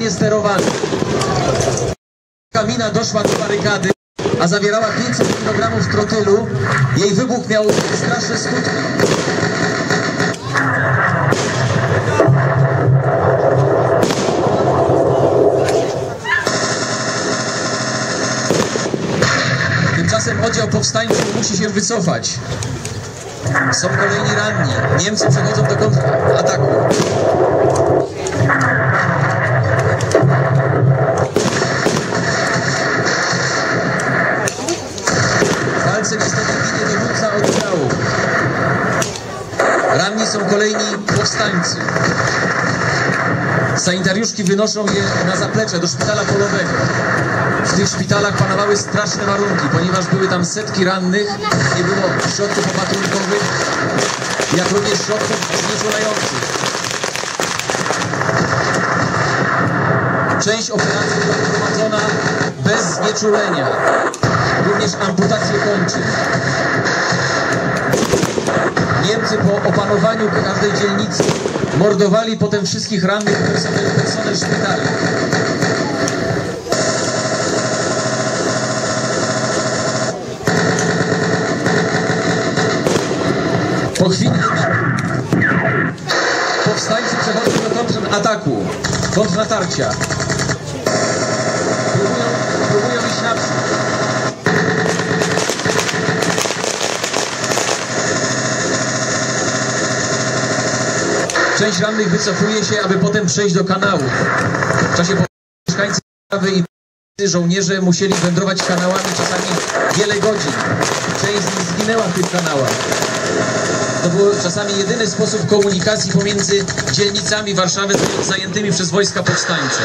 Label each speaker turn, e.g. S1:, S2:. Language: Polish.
S1: sterowany. Kamina doszła do barykady, a zawierała 500 kg trotylu. Jej wybuch miał straszne skutki. Tymczasem oddział powstańców musi się wycofać. Są kolejni ranni. Niemcy przechodzą do kontrataku. Są kolejni powstańcy. Sanitariuszki wynoszą je na zaplecze do szpitala polowego. W tych szpitalach panowały straszne warunki, ponieważ były tam setki rannych, nie było środków opatrunkowych, jak również środków znieczulających. Część operacji była prowadzona bez znieczulenia, również amputacje kończyn. Po opanowaniu każdej dzielnicy mordowali potem wszystkich rannych personel, personel szpitali. Po chwili powstańcy przechodzą do kontrataku, kontrnatarcia. Część rannych wycofuje się, aby potem przejść do kanału. W czasie mieszkańcy i żołnierze musieli wędrować kanałami czasami wiele godzin. Część z nich zginęła w tych kanałach. To był czasami jedyny sposób komunikacji pomiędzy dzielnicami Warszawy zajętymi przez wojska powstańcze.